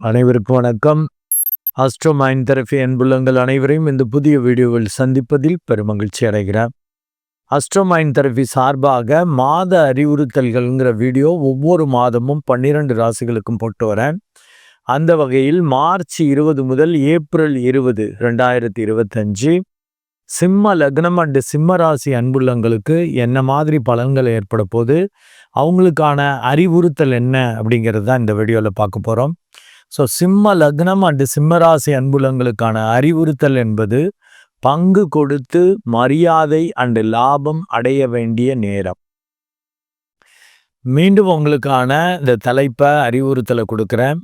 அனைவருக்கும் வணக்கம். Astro mind therapy அன்புள்ளங்கள் அனைவரையும் இந்த புதிய வீடியோவில் சந்திப்பதில் பெருமகிழ்ச்சி அடைகிறேன். ஆஸ்ட்ரோ மைண்ட் தெரபி சார்பாக மாத அறிவுறுத்தல்கள்ங்கிற வீடியோ ஒவ்வொரு மாதமும் பன்னிரண்டு ராசிகளுக்கும் போட்டு வரேன். அந்த வகையில் மார்ச் இருபது முதல் ஏப்ரல் இருபது ரெண்டாயிரத்தி இருபத்தஞ்சு சிம்ம லக்னம் அண்டு சிம்ம ராசி அன்புள்ளங்களுக்கு என்ன மாதிரி பலன்கள் ஏற்பட போது அவங்களுக்கான அறிவுறுத்தல் என்ன அப்படிங்கிறது தான் இந்த வீடியோவில் பார்க்க போகிறோம் ஸோ சிம்ம லக்னம் அண்டு சிம்மராசி அன்புலங்களுக்கான அறிவுறுத்தல் என்பது பங்கு கொடுத்து மரியாதை அண்டு லாபம் அடைய வேண்டிய நேரம் மீண்டும் உங்களுக்கான இந்த தலைப்பை அறிவுறுத்தலை கொடுக்குறேன்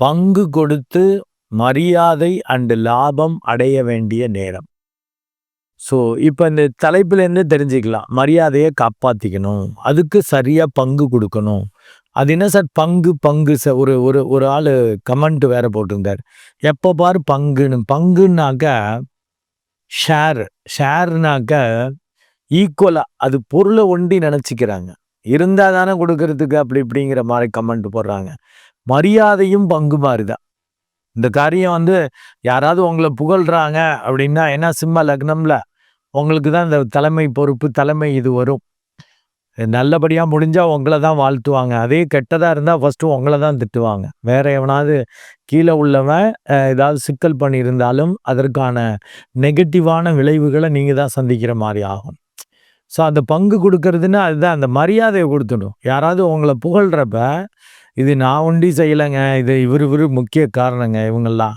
பங்கு கொடுத்து மரியாதை அண்டு லாபம் அடைய வேண்டிய நேரம் ஸோ இப்போ இந்த தலைப்புலேருந்து தெரிஞ்சுக்கலாம் மரியாதையை காப்பாற்றிக்கணும் அதுக்கு சரியாக பங்கு கொடுக்கணும் அது என்ன சார்? பங்கு பங்கு சார். ஒரு ஒரு ஒரு ஆள் கமெண்ட் வேற போட்டிருந்தார். எப்போ பாரு பங்குன்னு. பங்குன்னாக்க ஷேர் ஷேர்னாக்க ஈக்குவலாக அது பொருளை ஒண்டி நினச்சிக்கிறாங்க. இருந்தால் தானே கொடுக்கறதுக்கு அப்படி இப்படிங்கிற மாதிரி கமெண்ட் போடுறாங்க. மரியாதையும் பங்கு மாதிரி தான் இந்த காரியம் வந்து யாராவது உங்களை புகழ்கிறாங்க அப்படின்னா என்ன சிம்ம லக்னம்ல உங்களுக்கு தான் இந்த தலைமை பொறுப்பு தலைமை இது வரும். நல்லபடியாக முடிஞ்சால் உங்களை தான் வாழ்த்துவாங்க. அதே கெட்டதாக இருந்தால் ஃபஸ்ட்டு உங்களை தான் திட்டுவாங்க. வேற எவனாவது கீழே உள்ளவன் ஏதாவது சிக்கல் பண்ணியிருந்தாலும் அதற்கான நெகட்டிவான விளைவுகளை நீங்கள் தான் சந்திக்கிற மாதிரி ஆகும். ஸோ அந்த பங்கு கொடுக்கறதுன்னா அதுதான் அந்த மரியாதையை கொடுத்துடும். யாராவது உங்களை புகழ்கிறப்ப இது நான் ஒண்டி செய்யலைங்க இது இவர் இவர் முக்கிய காரணங்க இவங்கெல்லாம்.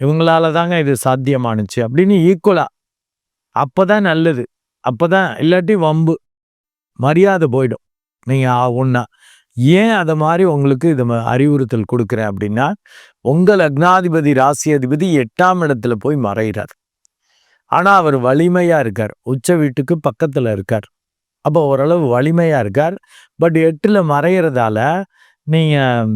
இவங்களால தாங்க இது சாத்தியமானுச்சு அப்படின்னு ஈக்குவலாக அப்போ தான் நல்லது. அப்போ தான் இல்லாட்டி வம்பு. மரியாதை போயிடும். நீங்கள் ஒன்றா ஏன் அதை மாதிரி உங்களுக்கு இது அறிவுறுத்தல் கொடுக்குறேன்? அப்படின்னா உங்கள் அக்னாதிபதி ராசி அதிபதி எட்டாம் இடத்துல போய் மறைகிறார் ஆனால் அவர் வலிமையாக இருக்கார். உச்ச வீட்டுக்கு பக்கத்தில் இருக்கார். அப்போ ஓரளவு வலிமையாக இருக்கார். பட் எட்டில் மறைகிறதால நீங்கள்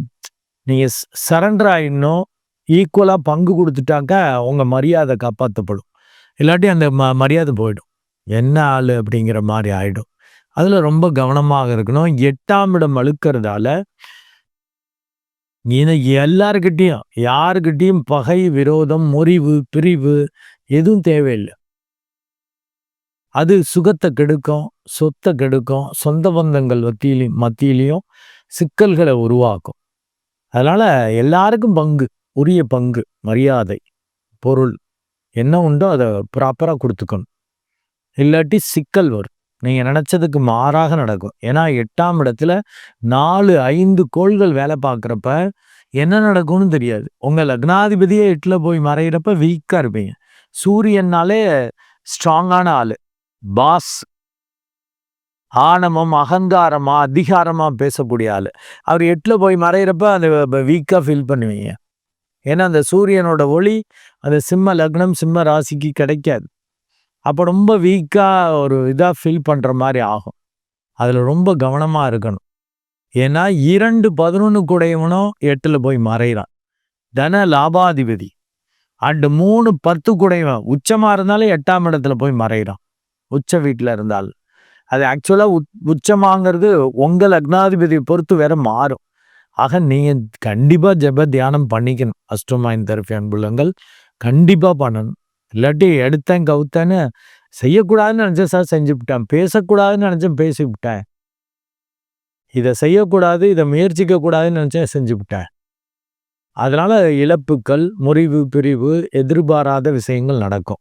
நீங்கள் சரண்டர் ஆகிடணும் ஈக்குவலாக பங்கு கொடுத்துட்டாக்கா உங்கள் மரியாதை காப்பாற்றப்படும் இல்லாட்டி அந்த ம மரியாதை போயிடும். என்ன ஆள்? அப்படிங்கிற மாதிரி ஆகிடும் அதில் ரொம்ப கவனமாக இருக்கணும். எட்டாம் இடம் அழுக்கிறதால இன்னைக்கு எல்லாருக்கிட்டேயும் யாருக்கிட்டேயும் பகை விரோதம் முறிவு பிரிவு எதுவும் தேவையில்லை. அது சுகத்தை கெடுக்கும் சொத்தை கெடுக்கும் சொந்த பந்தங்கள் மத்தியிலையும் மத்தியிலையும் சிக்கல்களை உருவாக்கும். அதனால் எல்லாருக்கும் பங்கு உரிய பங்கு மரியாதை பொருள். என்ன உண்டோ அதை ப்ராப்பராக கொடுத்துக்கணும். இல்லாட்டி சிக்கல் வரும். நீங்கள் நினச்சதுக்கு மாறாக நடக்கும். ஏன்னா எட்டாம் இடத்துல நாலு ஐந்து கோள்கள் வேலை பார்க்குறப்ப என்ன நடக்கும்னு தெரியாது. உங்கள் லக்னாதிபதியே எட்டில் போய் மறைகிறப்ப வீக்காக இருப்பீங்க. சூரியன்னாலே ஸ்ட்ராங்கான ஆள். பாஸ் ஆணவம் அகங்காரமாக அதிகாரமாக பேசக்கூடிய ஆள். அவர் எட்டில் போய் மறைகிறப்ப அந்த வீக்காக ஃபீல் பண்ணுவீங்க. ஏன்னா அந்த சூரியனோட ஒளி அந்த சிம்ம லக்னம் சிம்ம ராசிக்கு கிடைக்காது. அப்போ ரொம்ப வீக்காக ஒரு இதாக ஃபீல் பண்ணுற மாதிரி ஆகும். அதில் ரொம்ப கவனமாக இருக்கணும். ஏன்னா இரண்டு பதினொன்று குடையவனும் எட்டில் போய் மறைகிறான் தன லாபாதிபதி. அண்டு மூணு பத்து குடைவன் உச்சமாக இருந்தாலும் எட்டாம் இடத்துல போய் மறைகிறான் உச்ச வீட்டில் இருந்தால் அது ஆக்சுவலாக உத் உச்சமாங்கிறது உங்கள் லக்னாதிபதியை பொறுத்து வேற மாறும். ஆக நீங்கள் கண்டிப்பாக ஜப தியானம் பண்ணிக்கணும். அஷ்டமாயின் தரப்பி அன்புள்ளங்கள் கண்டிப்பாக பண்ணணும். இல்லாட்டி எடுத்தேன் கவுத்தேன்னு செய்யக்கூடாதுன்னு நினச்சேன் சார் செஞ்சு விட்டேன் பேசக்கூடாதுன்னு நினச்சேன் பேசி விட்டேன் இதை செய்யக்கூடாது இதை முயற்சிக்கக்கூடாதுன்னு நினச்சேன் செஞ்சு விட்டேன் இழப்புக்கள் முறிவு பிரிவு எதிர்பாராத விஷயங்கள் நடக்கும்.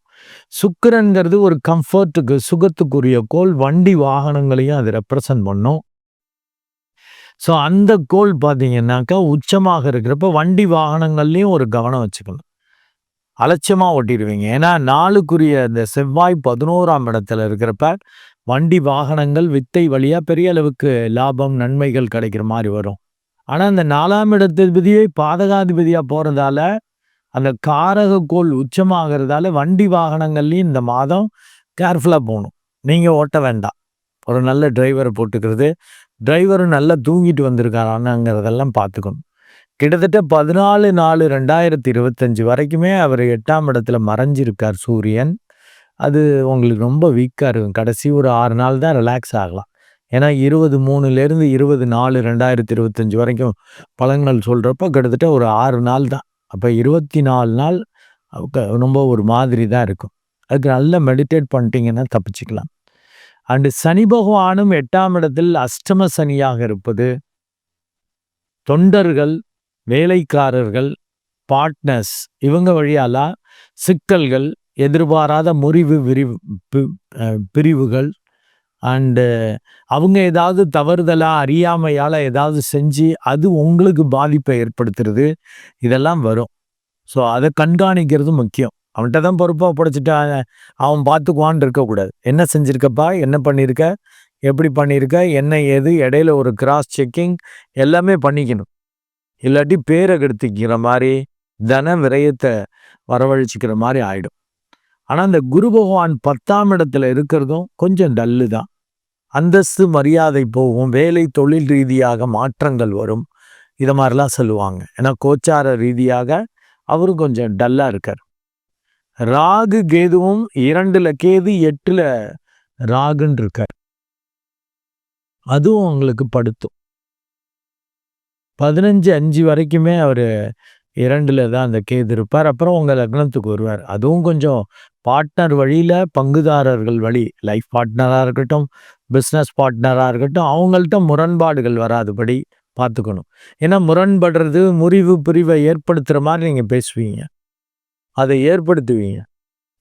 சுக்கரன்கிறது ஒரு கம்ஃபர்ட்டுக்கு சுகத்துக்குரிய கோல். வண்டி வாகனங்களையும் அது ரெப்ரசன்ட் பண்ணும். ஸோ அந்த கோல் பார்த்தீங்கன்னாக்கா உச்சமாக இருக்கிறப்ப வண்டி வாகனங்கள்லையும் ஒரு கவனம் வச்சுக்கணும். அலட்சியமாக ஓட்டிடுவீங்க. ஏன்னா நாளுக்குரிய இந்த செவ்வாய் பதினோராம் இடத்துல இருக்கிறப்ப வண்டி வாகனங்கள் வித்தை வழியாக பெரிய அளவுக்கு லாபம் நன்மைகள் கிடைக்கிற மாதிரி வரும். ஆனால் அந்த நாலாம் இடத்திபதியை பாதகாதிபதியாக போகிறதால அந்த காரக உச்சமாகிறதால வண்டி வாகனங்கள்லையும் இந்த மாதம் கேர்ஃபுல்லாக போகணும். நீங்கள் ஓட்ட வேண்டாம். ஒரு நல்ல டிரைவரை போட்டுக்கிறது. டிரைவரும் நல்லா தூங்கிட்டு வந்திருக்காரானுங்கிறதெல்லாம் பார்த்துக்கணும். கிட்டத்தட்ட பதினாலு நாலு ரெண்டாயிரத்தி இருபத்தஞ்சி வரைக்குமே அவர் எட்டாம் இடத்துல மறைஞ்சிருக்கார் சூரியன். அது உங்களுக்கு ரொம்ப வீக்காக இருக்கும். கடைசி ஒரு ஆறு நாள் தான் ரிலாக்ஸ் ஆகலாம். ஏன்னா இருபது மூணுலேருந்து இருபது நாலு ரெண்டாயிரத்தி இருபத்தஞ்சி வரைக்கும் பழங்கள் சொல்கிறப்போ கிட்டத்தட்ட ஒரு ஆறு நாள் தான். அப்போ இருபத்தி நாலு நாள் ரொம்ப ஒரு மாதிரி தான் இருக்கும். அதுக்கு நல்லா மெடிடேட் பண்ணிட்டீங்கன்னா தப்பிச்சுக்கலாம். அண்டு சனி பகவானும் எட்டாம் இடத்தில் அஷ்டம சனியாக இருப்பது தொண்டர்கள் வேலைக்காரர்கள் பார்ட்னர்ஸ் இவங்க வழியாலாம் சிக்கல்கள் எதிர்பாராத முறிவு விரிவு பிரிவுகள் அண்டு அவங்க ஏதாவது தவறுதலாக அறியாமையால் ஏதாவது செஞ்சு அது உங்களுக்கு பாதிப்பை ஏற்படுத்துறது இதெல்லாம் வரும். ஸோ அதை கண்காணிக்கிறது முக்கியம். அவன்கிட்ட தான் பொறுப்பாக படைச்சிட்டு அவன் பார்த்துக்குவான் இருக்கக்கூடாது. என்ன செஞ்சுருக்கப்பா? என்ன பண்ணியிருக்க எப்படி பண்ணியிருக்க என்ன ஏது? இடையில ஒரு கிராஸ் செக்கிங் எல்லாமே பண்ணிக்கணும். இல்லாட்டி பேரை கெடுத்துக்கிற மாதிரி தன விரயத்தை வரவழைச்சிக்கிற மாதிரி ஆயிடும். ஆனால் அந்த குரு பகவான் பத்தாம் இடத்துல இருக்கிறதும் கொஞ்சம் டல்லு தான். அந்தஸ்து மரியாதை போகும் வேலை தொழில் ரீதியாக மாற்றங்கள் வரும். இதை மாதிரிலாம் சொல்லுவாங்க. ஏன்னா கோச்சார ரீதியாக அவரும் கொஞ்சம் டல்லாக இருக்கார். ராகு கேதுவும் இரண்டுல கேது எட்டுல ராகுன்னு இருக்கார். அதுவும் அவங்களுக்கு படுத்தும். பதினஞ்சு அஞ்சு வரைக்குமே அவர் இரண்டில் தான் அந்த கேது இருப்பார். அப்புறம் உங்கள் லக்னத்துக்கு வருவார். அதுவும் கொஞ்சம் பார்ட்னர் வழியில் பங்குதாரர்கள் வழி லைஃப் பார்ட்னராக இருக்கட்டும் பிஸ்னஸ் பார்ட்னராக இருக்கட்டும் அவங்கள்ட்ட முரண்பாடுகள் வராதுபடி பார்த்துக்கணும். ஏன்னா முரண்படுறது முறிவு பிரிவை ஏற்படுத்துகிற மாதிரி நீங்கள் பேசுவீங்க. அதை ஏற்படுத்துவீங்க.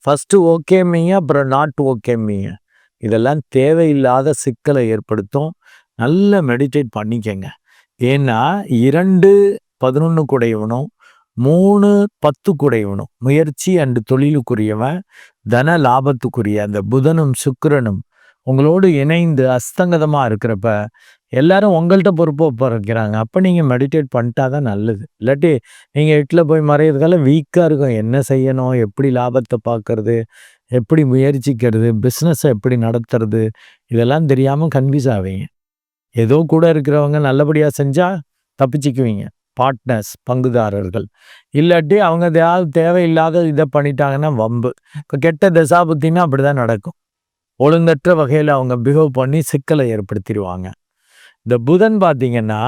ஃபஸ்ட்டு ஓகேமீங்க அப்புறம் நாட் ஓகேமீங்க இதெல்லாம் தேவையில்லாத சிக்கலை ஏற்படுத்தும். நல்ல மெடிடேட் பண்ணிக்கங்க. ஏன்னா இரண்டு பதினொன்று குடையவனும் மூணு பத்து குடையவனும் முயற்சி அண்டு தொழிலுக்குரியவன் தன லாபத்துக்குரிய அந்த புதனும் சுக்கரனும் உங்களோடு இணைந்து அஸ்தங்கதமாக இருக்கிறப்ப எல்லாரும் உங்கள்கிட்ட பொறுப்பை பிறக்கிறாங்க அப்போ நீங்கள் மெடிடேட் பண்ணிட்டா தான் நல்லது. இல்லாட்டி நீங்கள் எட்டில் போய் மறையிறதுக்கால வீக்காக இருக்கும். என்ன செய்யணும்? எப்படி லாபத்தை பார்க்கறது? எப்படி முயற்சிக்கிறது? பிஸ்னஸை எப்படி நடத்துறது? இதெல்லாம் தெரியாமல் கன்ஃபியூஸ் ஆவீங்க. ஏதோ கூட இருக்கிறவங்க நல்லபடியாக செஞ்சால் தப்பிச்சிக்குவீங்க. பார்ட்னர்ஸ் பங்குதாரர்கள். இல்லாட்டி அவங்க ஏதாவது தேவையில்லாத இதை பண்ணிட்டாங்கன்னா வம்பு. இப்போ கெட்ட தசாபுத்தின்னா அப்படி தான் நடக்கும். ஒழுங்கற்ற வகையில் அவங்க பிஹேவ் பண்ணி சிக்கலை ஏற்படுத்திடுவாங்க. இந்த புதன் பார்த்தீங்கன்னா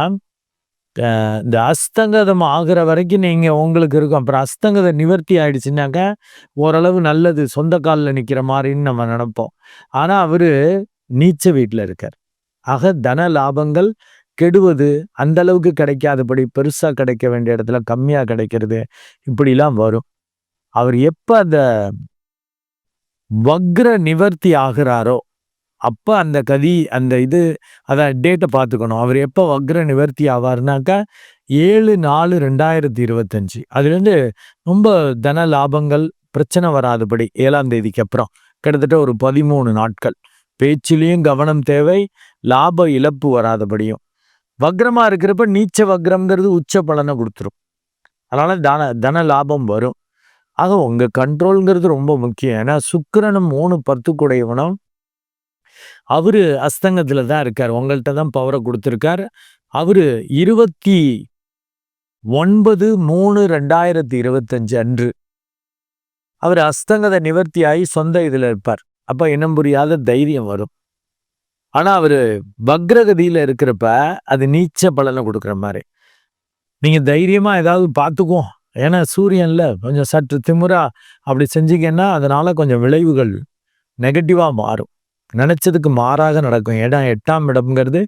இந்த அஸ்தங்கதம் ஆகிற வரைக்கும் நீங்கள் உங்களுக்கு இருக்கும். அப்புறம் அஸ்தங்கத நிவர்த்தி ஆயிடுச்சுனாக்க ஓரளவு நல்லது. சொந்த காலில் நிற்கிற மாதிரின்னு நம்ம நினப்போம். ஆனால் அவர் நீச்ச வீட்டில் இருக்கார். ஆக தன லாபங்கள் கெடுவது அந்த அளவுக்கு கிடைக்காதபடி பெருசாக கிடைக்க வேண்டிய இடத்துல கம்மியாக கிடைக்கிறது. இப்படிலாம் வரும். அவர் எப்போ அந்த வக்ர நிவர்த்தி ஆகிறாரோ அப்போ அந்த கதி அந்த இது அதான் டேட்டை பார்த்துக்கணும். அவர் எப்போ வக்ர நிவர்த்தி ஆவார்னாக்கா ஏழு நாலு ரெண்டாயிரத்தி இருபத்தஞ்சி. அதுலேருந்து ரொம்ப தன லாபங்கள் பிரச்சனை வராதபடி ஏழாம் தேதிக்கு அப்புறம். கிட்டத்தட்ட ஒரு பதிமூணு நாட்கள். பேச்சிலையும் கவனம் தேவை லாப இழப்பு வராதபடியும். வக்ரமாக இருக்கிறப்ப நீச்ச வக்ரம்ங்கிறது உச்ச பலனை கொடுத்துரும். அதனால் தன தன லாபம் வரும். ஆக உங்கள் கண்ட்ரோல்ங்கிறது ரொம்ப முக்கியம். ஏன்னா சுக்கரனும் மூணு பத்துக்குடையவனும் அவர் அஸ்தங்கத்தில் தான் இருக்கார். உங்கள்கிட்ட தான் பவரை கொடுத்துருக்கார். அவர் இருபத்தி ஒன்பது மூணு ரெண்டாயிரத்தி இருபத்தஞ்சு அன்று அவர் அஸ்தங்கத நிவர்த்தி ஆகி சொந்த இதில் இருப்பார். அப்போ இனம் புரியாத தைரியம் வரும். ஆனால் அவர் பக்ரகதியில் இருக்கிறப்ப அது நீச்ச பலனை கொடுக்குற மாதிரி. நீங்கள் தைரியமாக ஏதாவது பார்த்துக்குவோம். ஏன்னா சூரியனில் கொஞ்சம் சற்று திமுறா அப்படி செஞ்சீங்கன்னா அதனால் கொஞ்சம் விளைவுகள் நெகட்டிவாக மாறும். நினச்சதுக்கு மாறாக நடக்கும். இடம் எட்டாம் இடம்ங்கிறது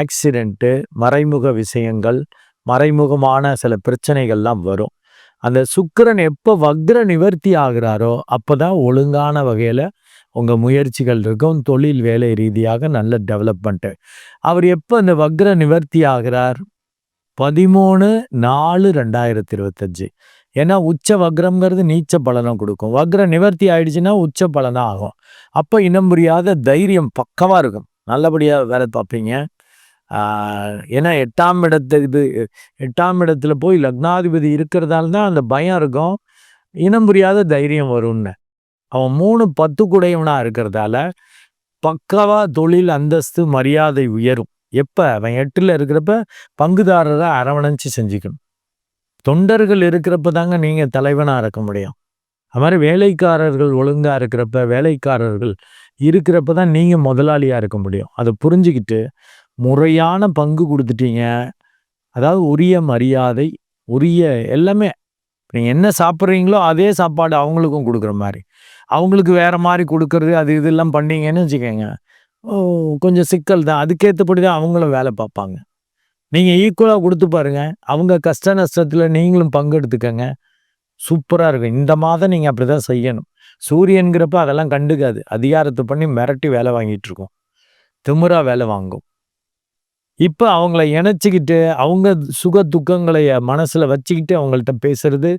ஆக்சிடெண்ட்டு மறைமுக விஷயங்கள் மறைமுகமான சில பிரச்சனைகள்லாம் வரும். அந்த சுக்கரன் எப்போ வக்ர நிவர்த்தி ஆகிறாரோ அப்போ தான் ஒழுங்கான வகையில் உங்கள் முயற்சிகள் இருக்கும். தொழில் வேலை ரீதியாக நல்ல டெவலப்மெண்ட்டு அவர் எப்போ அந்த வக்ர நிவர்த்தி ஆகிறார்? பதிமூணு நாலு ரெண்டாயிரத்தி இருபத்தஞ்சு ஏன்னா உச்ச வக்ரம்ங்கிறது நீச்ச பலனை கொடுக்கும். வக்ர நிவர்த்தி ஆயிடுச்சுன்னா உச்ச பலனாக ஆகும். அப்போ இனம் புரியாத தைரியம் பக்கமாக இருக்கும். நல்லபடியாக வேலை பார்ப்பீங்க. ஏன்னா எட்டாம் இடத்து இது எட்டாம் இடத்துல போய் லக்னாதிபதி இருக்கிறதால தான் அந்த பயம் இருக்கும். இனம் புரியாத தைரியம் வரும்னு. அவன் மூணு பத்து குடையவனாக இருக்கிறதால பக்கவாக தொழில் அந்தஸ்து மரியாதை உயரும். எப்போ? அவன் எட்டில் இருக்கிறப்ப பங்குதாரரை அரவணைச்சு செஞ்சுக்கணும். தொண்டர்கள் இருக்கிறப்ப தாங்க நீங்கள் தலைவனாக இருக்க முடியும். அது மாதிரி வேலைக்காரர்கள் ஒழுங்காக இருக்கிறப்ப வேலைக்காரர்கள் இருக்கிறப்ப தான் நீங்கள் முதலாளியாக இருக்க முடியும். அதை புரிஞ்சுக்கிட்டு முறையான பங்கு கொடுத்துட்டீங்க. அதாவது உரிய மரியாதை உரிய எல்லாமே. நீங்கள் என்ன சாப்பிட்றீங்களோ அதே சாப்பாடு அவங்களுக்கும் கொடுக்குற மாதிரி. அவங்களுக்கு வேறு மாதிரி கொடுக்கறது அது இதெல்லாம் பண்ணீங்கன்னு வச்சுக்கோங்க. கொஞ்சம் சிக்கல் தான். அதுக்கேற்றபடி தான் அவங்களும் வேலை பார்ப்பாங்க. நீங்கள் ஈக்குவலாக கொடுத்து பாருங்கள் அவங்க கஷ்ட நஷ்டத்தில் நீங்களும் பங்கெடுத்துக்கங்க. சூப்பராக இருக்கும். இந்த மாதம் நீங்கள் அப்படி தான் செய்யணும். சூரியன்கிறப்ப அதெல்லாம் கண்டுக்காது. அதிகாரத்தை பண்ணி மிரட்டி வேலை வாங்கிட்டு இருக்கோம். திமுறா வேலை வாங்கும். இப்போ அவங்கள இணைச்சிக்கிட்டு அவங்க சுக துக்கங்களை மனசில் வச்சுக்கிட்டு அவங்கள்ட்ட பேசுறது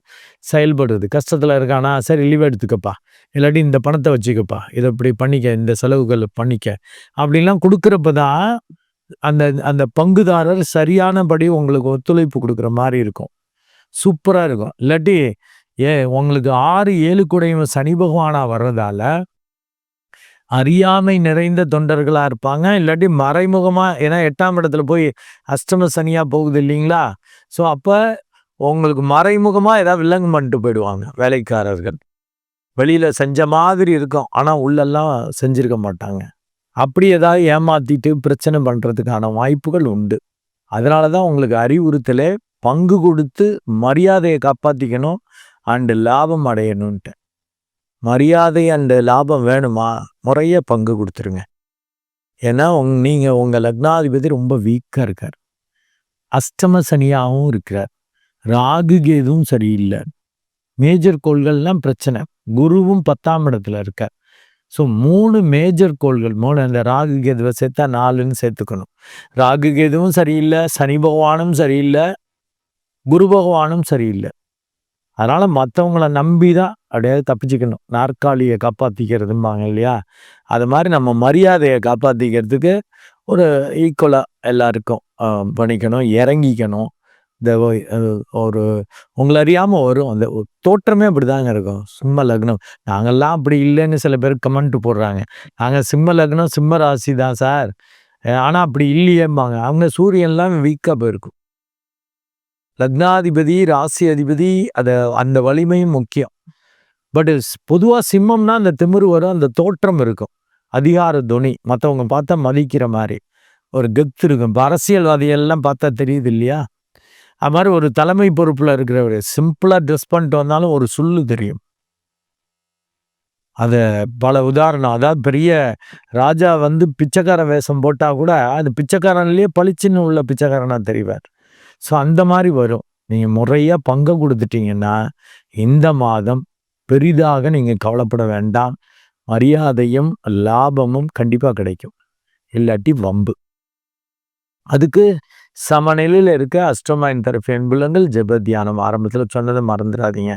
செயல்படுறது. கஷ்டத்தில் இருக்கானா சரி லீவ் எடுத்துக்கப்பா. இல்லாட்டி இந்த பணத்தை வச்சுக்கப்பா. இதை இப்படி பண்ணிக்க இந்த செலவுகள் பண்ணிக்க. அப்படின்லாம் கொடுக்குறப்ப தான் அந்த அந்த பங்குதாரர் சரியானபடி உங்களுக்கு ஒத்துழைப்பு கொடுக்குற மாதிரி இருக்கும். சூப்பராக இருக்கும். இல்லாட்டி ஏ உங்களுக்கு ஆறு ஏழு கூடையும் சனி பகவானாக வர்றதால அறியாமை நிறைந்த தொண்டர்களாக இருப்பாங்க. இல்லாட்டி மறைமுகமாக ஏன்னா எட்டாம் இடத்துல போய் அஷ்டம சனியாக போகுது இல்லைங்களா? ஸோ அப்போ உங்களுக்கு மறைமுகமாக ஏதாவது வில்லங்கு பண்ணிட்டு போயிடுவாங்க வேலைக்காரர்கள். வெளியில் செஞ்ச மாதிரி இருக்கும் ஆனால் உள்ளெல்லாம் செஞ்சிருக்க மாட்டாங்க. அப்படி ஏதாவது ஏமாற்றிட்டு பிரச்சனை பண்ணுறதுக்கான வாய்ப்புகள் உண்டு. அதனால தான் உங்களுக்கு அறிவுறுத்தலே பங்கு கொடுத்து மரியாதையை காப்பாற்றிக்கணும் அண்டு லாபம் அடையணுன்ட்டு மரியாதை அண்டு லாபம் வேணுமா? முறைய பங்கு கொடுத்துருங்க. ஏன்னா உங் நீங்கள் உங்கள் லக்னாதிபதி ரொம்ப வீக்காக இருக்கார். அஷ்டம சனியாகவும் இருக்கிறார். ராகு கேதுவும் சரியில்லை. மேஜர் கோள்கள்லாம் பிரச்சனை. குருவும் பத்தாம் இடத்துல இருக்கார். ஸோ மூணு மேஜர் கோள்கள் மூணு அந்த ராகு கேதுவை சேர்த்தா நாலுன்னு சேர்த்துக்கணும். ராகு கேதுவும் சரியில்லை சனி பகவானும் சரியில்லை குரு பகவானும் சரியில்லை. அதனால் மற்றவங்கள நம்பி தான் அப்படியாவது தப்பிச்சுக்கணும். நாற்காலியை காப்பாற்றிக்கிறதும்பாங்க இல்லையா? அது மாதிரி நம்ம மரியாதையை காப்பாற்றிக்கிறதுக்கு ஒரு ஈக்குவலாக எல்லாருக்கும் பண்ணிக்கணும் இறங்கிக்கணும். இந்த ஒரு உங்களை அறியாமல் வரும். அந்த தோற்றமே அப்படி தாங்க இருக்கும். சிம்ம லக்னம். நாங்கள்லாம் அப்படி இல்லைன்னு சில பேர் கமெண்ட் போடுறாங்க. நாங்கள் சிம்ம லக்னம் சிம்ம ராசி தான் சார். ஆனால் அப்படி இல்லையேம்பாங்க. அவங்க சூரியன்லாம் வீக்காக போயிருக்கும். லக்னாதிபதி ராசி அதிபதி அதை அந்த வலிமையும் முக்கியம். பட் பொதுவாக சிம்மம்னா அந்த திமிரு வரும் அந்த தோற்றம் இருக்கும். அதிகார துணி மற்றவங்க பார்த்தா மதிக்கிற மாதிரி. ஒரு கெத்து இருக்கும். இப்போ அரசியல்வாதிகள்லாம் பார்த்தா தெரியுது இல்லையா? அது மாதிரி ஒரு தலைமை பொறுப்பில் இருக்கிறவர் சிம்பிளாக ட்ரெஸ் பண்ணிட்டு வந்தாலும் ஒரு சொல்லு தெரியும். அதை பல உதாரணம். அதாவது பெரிய ராஜா வந்து பிச்சைக்கார வேஷம் போட்டால் கூட அந்த பிச்சைக்காரன்லேயே பளிச்சுன்னு உள்ள பிச்சைக்காரனாக தெரிவார். ஸோ அந்த மாதிரி வரும். நீங்கள் முறையாக பங்கு கொடுத்துட்டீங்கன்னா இந்த மாதம் பெரிதாக நீங்கள் கவலைப்பட வேண்டாம். மரியாதையும் லாபமும் கண்டிப்பாக கிடைக்கும். இல்லாட்டி வம்பு. அதுக்கு சமநிலையில் இருக்க அஷ்டமாயின் தரப்பு என்புலங்கள் ஜெப தியானம் ஆரம்பத்தில் சொன்னதை மறந்துடாதீங்க.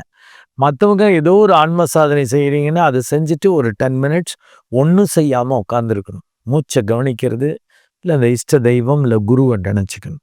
மற்றவங்க ஏதோ ஒரு ஆன்ம சாதனை செய்கிறீங்கன்னா அதை செஞ்சுட்டு ஒரு டென் மினிட்ஸ் ஒன்றும் செய்யாமல் உட்காந்துருக்கணும் மூச்சை கவனிக்கிறது இல்லை அந்த இஷ்ட தெய்வம் இல்லை குருவை நினச்சிக்கணும்.